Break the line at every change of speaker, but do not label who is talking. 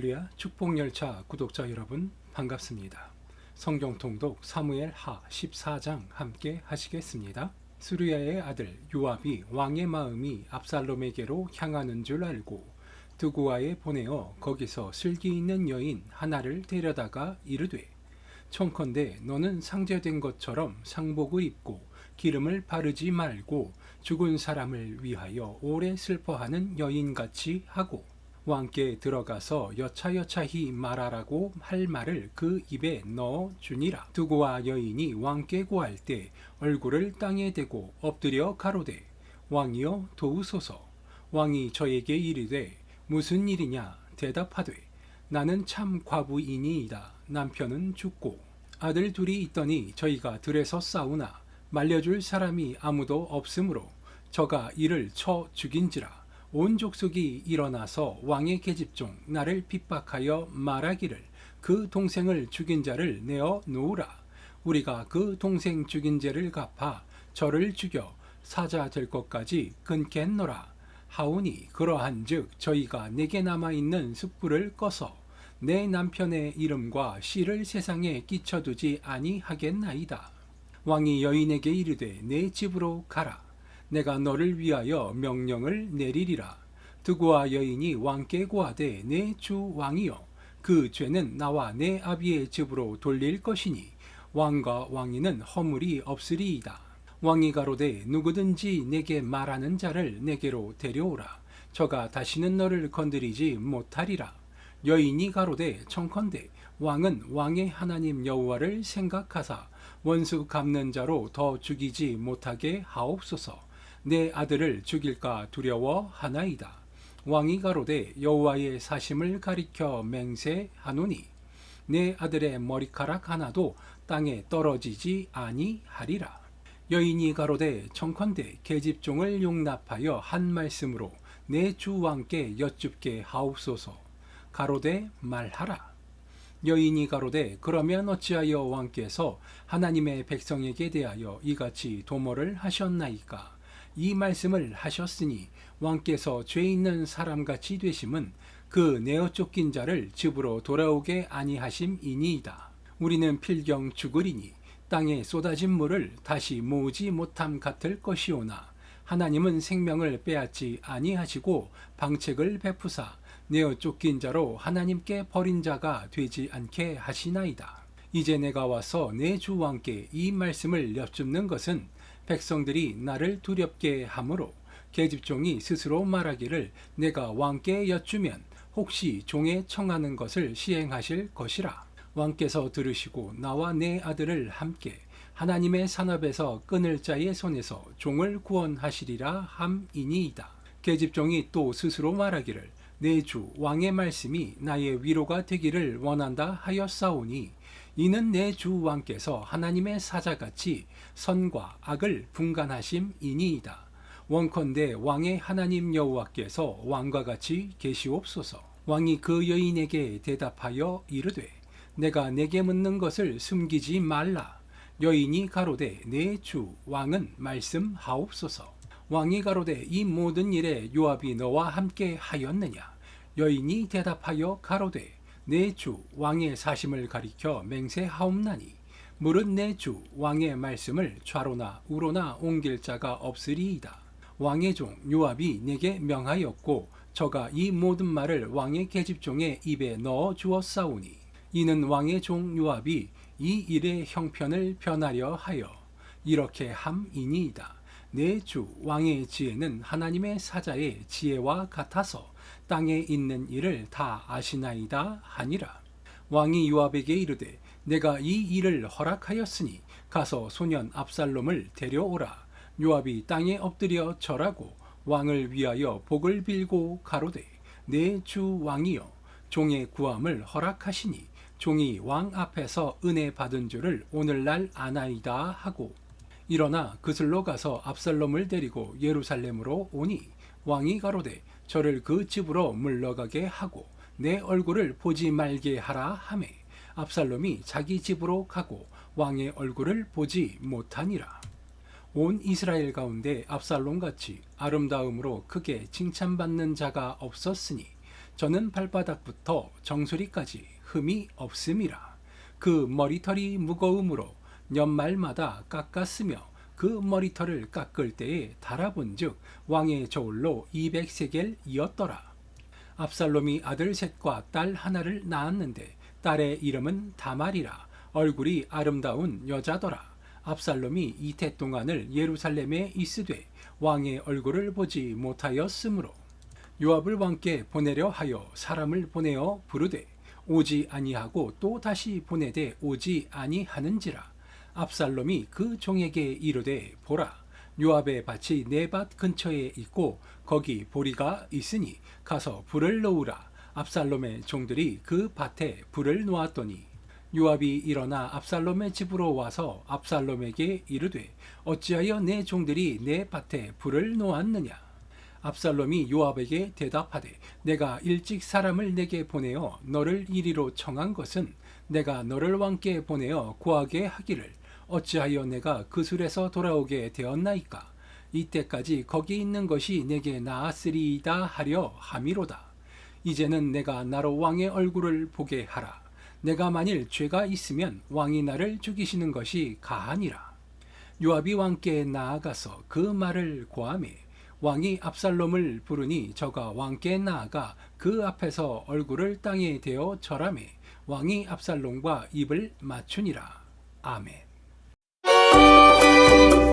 할렐루야 축복열차 구독자 여러분 반갑습니다. 성경 통독 사무엘 하 14장 함께 하시겠습니다. 수르야의 아들 요압이 왕의 마음이 압살롬에게로 향하는 줄 알고 드구아에 보내어 거기서 슬기 있는 여인 하나를 데려다가 이르되 청컨대 너는 상제된 것처럼 상복을 입고 기름을 바르지 말고 죽은 사람을 위하여 오래 슬퍼하는 여인같이 하고 왕께 들어가서 여차여차히 말하라고 할 말을 그 입에 넣어 주니라. 두고와 여인이 왕께 고할 때 얼굴을 땅에 대고 엎드려 가로되 왕이여 도우소서. 왕이 저에게 이르되 무슨 일이냐 대답하되 나는 참 과부이니이다. 남편은 죽고 아들 둘이 있더니 저희가 들에서 싸우나 말려줄 사람이 아무도 없으므로 저가 이를 쳐 죽인지라. 온 족속이 일어나서 왕의 계집종 나를 핍박하여 말하기를 그 동생을 죽인 자를 내어 놓으라. 우리가 그 동생 죽인 죄를 갚아 저를 죽여 사자 될 것까지 끊겠노라. 하오니 그러한즉 저희가 내게 남아 있는 숯불을 꺼서 내 남편의 이름과 씨를 세상에 끼쳐두지 아니하겠나이다. 왕이 여인에게 이르되 내 집으로 가라. 내가 너를 위하여 명령을 내리리라. 드고와 여인이 왕께 고하되 내 주 왕이여 그 죄는 나와 내 아비의 집으로 돌릴 것이니 왕과 왕이는 허물이 없으리이다. 왕이 가로되 누구든지 내게 말하는 자를 내게로 데려오라. 저가 다시는 너를 건드리지 못하리라. 여인이 가로되 청컨대 왕은 왕의 하나님 여호와를 생각하사 원수 갚는 자로 더 죽이지 못하게 하옵소서. 내 아들을 죽일까 두려워하나이다. 왕이 가로되 여호와의 사심을 가리켜 맹세하노니 내 아들의 머리카락 하나도 땅에 떨어지지 아니하리라. 여인이 가로되 청컨대 계집종을 용납하여 한 말씀으로 내 주 왕께 여쭙게 하옵소서. 가로되 말하라. 여인이 가로되 그러면 어찌하여 왕께서 하나님의 백성에게 대하여 이같이 도모를 하셨나이까? 이 말씀을 하셨으니 왕께서 죄 있는 사람같이 되심은 그 내어 쫓긴 자를 집으로 돌아오게 아니하심이니이다. 우리는 필경 죽으리니 땅에 쏟아진 물을 다시 모으지 못함 같을 것이오나 하나님은 생명을 빼앗지 아니하시고 방책을 베푸사 내어 쫓긴 자로 하나님께 버린 자가 되지 않게 하시나이다. 이제 내가 와서 내 주 왕께 이 말씀을 여쭙는 것은 백성들이 나를 두렵게 하므로 계집종이 스스로 말하기를 내가 왕께 여쭈면 혹시 종에 청하는 것을 시행하실 것이라 왕께서 들으시고 나와 내 아들을 함께 하나님의 산업에서 끊을 자의 손에서 종을 구원하시리라 함이니이다. 계집종이 또 스스로 말하기를 내 주 왕의 말씀이 나의 위로가 되기를 원한다 하였사오니 이는 내 주 왕께서 하나님의 사자같이 선과 악을 분간하심이니이다. 원컨대 왕의 하나님 여호와께서 왕과 같이 계시옵소서. 왕이 그 여인에게 대답하여 이르되 내가 내게 묻는 것을 숨기지 말라. 여인이 가로되 내 주 왕은 말씀하옵소서. 왕이 가로되 이 모든 일에 요압이 너와 함께 하였느냐? 여인이 대답하여 가로되 내주 왕의 사심을 가리켜 맹세하옵나니 무릇 내주 왕의 말씀을 좌로나 우로나 옮길 자가 없으리이다. 왕의 종 요압이 내게 명하였고 저가 이 모든 말을 왕의 계집종의 입에 넣어 주었사오니 이는 왕의 종 요압이 이 일의 형편을 변하려 하여 이렇게 함이니이다. 내 주 왕의 지혜는 하나님의 사자의 지혜와 같아서 땅에 있는 일을 다 아시나이다 하니라. 왕이 요압에게 이르되 내가 이 일을 허락하였으니 가서 소년 압살롬을 데려오라. 요압이 땅에 엎드려 절하고 왕을 위하여 복을 빌고 가로되 내 주 왕이여 종의 구함을 허락하시니 종이 왕 앞에서 은혜 받은 줄을 오늘날 아나이다 하고 일어나 그슬로 가서 압살롬을 데리고 예루살렘으로 오니 왕이 가로되 저를 그 집으로 물러가게 하고 내 얼굴을 보지 말게 하라 하매 압살롬이 자기 집으로 가고 왕의 얼굴을 보지 못하니라. 온 이스라엘 가운데 압살롬 같이 아름다움으로 크게 칭찬받는 자가 없었으니 저는 발바닥부터 정수리까지 흠이 없음이라. 그 머리털이 무거움으로 연말마다 깎았으며 그 머리털을 깎을 때에 달아본즉 왕의 저울로 200세겔 이었더라. 압살롬이 아들 셋과 딸 하나를 낳았는데 딸의 이름은 다말이라 얼굴이 아름다운 여자더라. 압살롬이 이태 동안을 예루살렘에 있으되 왕의 얼굴을 보지 못하였으므로 요압을 왕께 보내려 하여 사람을 보내어 부르되 오지 아니하고 또 다시 보내되 오지 아니하는지라 압살롬이 그 종에게 이르되 보라 요압의 밭이 내 밭 근처에 있고 거기 보리가 있으니 가서 불을 놓으라. 압살롬의 종들이 그 밭에 불을 놓았더니. 요압이 일어나 압살롬의 집으로 와서 압살롬에게 이르되 어찌하여 내 종들이 내 밭에 불을 놓았느냐? 압살롬이 요압에게 대답하되 내가 일찍 사람을 내게 보내어 너를 이리로 청한 것은 내가 너를 왕께 보내어 구하게 하기를 어찌하여 내가 그 술에서 돌아오게 되었나이까 이때까지 거기 있는 것이 내게 나았으리이다 하려 함이로다 이제는 내가 나로 왕의 얼굴을 보게 하라 내가 만일 죄가 있으면 왕이 나를 죽이시는 것이 가하니라 요압이 왕께 나아가서 그 말을 고하매 왕이 압살롬을 부르니 저가 왕께 나아가 그 앞에서 얼굴을 땅에 대어 절하매 왕이 압살롬과 입을 맞추니라. 아멘. Bye.